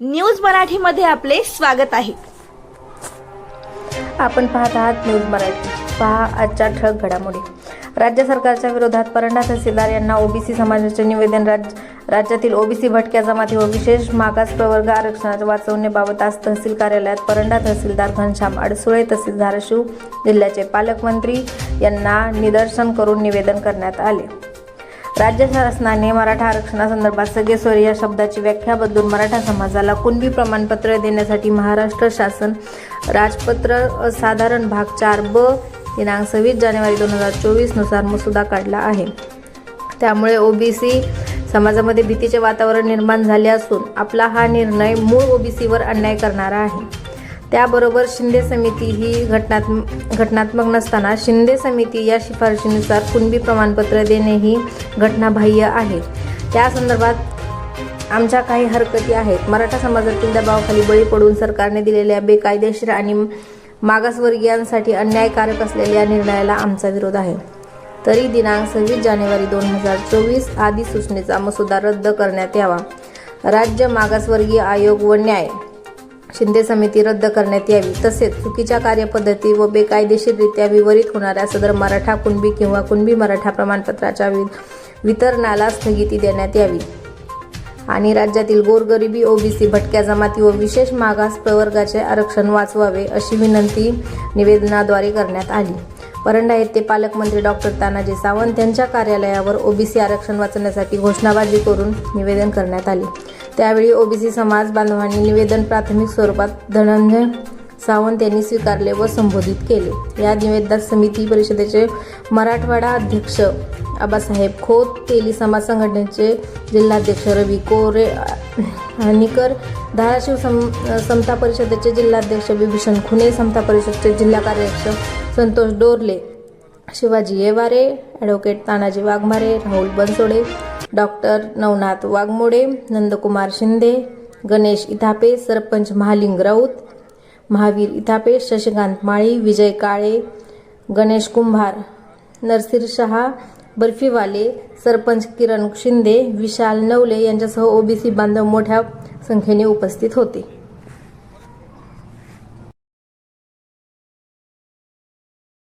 News मराठीमध्ये आपले स्वागत आहे. आपण पाहत आहात न्यूज मराठी. पहा आजच्या ठळक घडामोडी. राज्य सरकारच्या विरोधात परंडा तहसीलदार यांना ओबीसी समाजाचे निवेदन राज्य राज्यातील ओबीसी भटक्या जमाती व विशेष मागास प्रवर्ग आरक्षणाच्या वाचवण्याबाबत आज तहसील कार्यालयात परंडा तहसीलदार घनश्याम अडसुळे तसेच धाराशिव जिल्ह्याचे पालकमंत्री यांना निदर्शन करून निवेदन करण्यात आले. राज्य शासनाने मराठा आरक्षणासंदर्भात सगेश्वर या शब्दाची व्याख्या बदलून मराठा समाजाला कुणबी प्रमाणपत्र देण्यासाठी महाराष्ट्र शासन राजपत्र साधारण भाग चार ब दिनांक सव्वीस जानेवारी दोन हजार चोवीसनुसार मसुदा काढला आहे. त्यामुळे ओबीसी समाजामध्ये भीतीचे वातावरण निर्माण झाले असून आपला हा निर्णय मूळ ओबीसीवर अन्याय करणारा आहे. त्याबरोबर शिंदे समिती ही घटनात्म घटनात्मक नसताना शिंदे समिती या शिफारशीनुसार कुणबी प्रमाणपत्र देणे ही घटनाबाह्य आहे. त्या संदर्भात आमच्या काही हरकती आहेत. मराठा समाजातील दबावाखाली बळी पडून सरकारने दिलेल्या बेकायदेशीर आणि मागासवर्गीयांसाठी अन्यायकारक असलेल्या निर्णयाला आमचा विरोध आहे. तरी दिनांक सव्वीस जानेवारी दोन हजार चोवीस आदी सूचनेचा मसुदा रद्द करण्यात यावा. राज्य मागासवर्गीय आयोग व न्याय शिंदे समिती रद्द करण्यात यावी. तसेच चुकीच्या कार्यपद्धती व बेकायदेशीररित्या विवरित होणाऱ्या सदर मराठा कुणबी किंवा कुणबी मराठा प्रमाणपत्राच्या वि वितरणाला स्थगिती देण्यात यावी. आणि राज्यातील गोरगरिबी ओबीसी भटक्या जमाती व विशेष मागास प्रवर्गाचे आरक्षण वाचवावे अशी विनंती निवेदनाद्वारे करण्यात आली. परंडा येथे पालकमंत्री डॉक्टर तानाजी सावंत यांच्या कार्यालयावर ओबीसी आरक्षण वाचवण्यासाठी घोषणाबाजी करून निवेदन करण्यात आले. त्यावेळी ओबीसी समाज बांधवांनी निवेदन प्राथमिक स्वरूपात धनंजय सावंत यांनी स्वीकारले व संबोधित केले. या निवेदनात समिती परिषदेचे मराठवाडा अध्यक्ष आबासाहेब खोत तेली समाज संघटनेचे जिल्हाध्यक्ष रवी कोरे हनिकर धाराशिव सम समता परिषदेचे जिल्हाध्यक्ष विभीषण खुने समता परिषदेचे जिल्हा कार्याध्यक्ष संतोष डोरले शिवाजी येवारे ॲडव्होकेट तानाजी वाघमारे राहुल बनसोडे डॉक्टर नवनाथ वाघमोडे नंदकुमार शिंदे गणेश इथापे सरपंच महालिंग राऊत महावीर इथापे शशिकांत माळी विजय काळे गणेश कुंभार नरसिर शहा बर्फीवाले सरपंच किरण शिंदे विशाल नवले यांच्यासह ओबीसी बांधव मोठ्या संख्येने उपस्थित होते.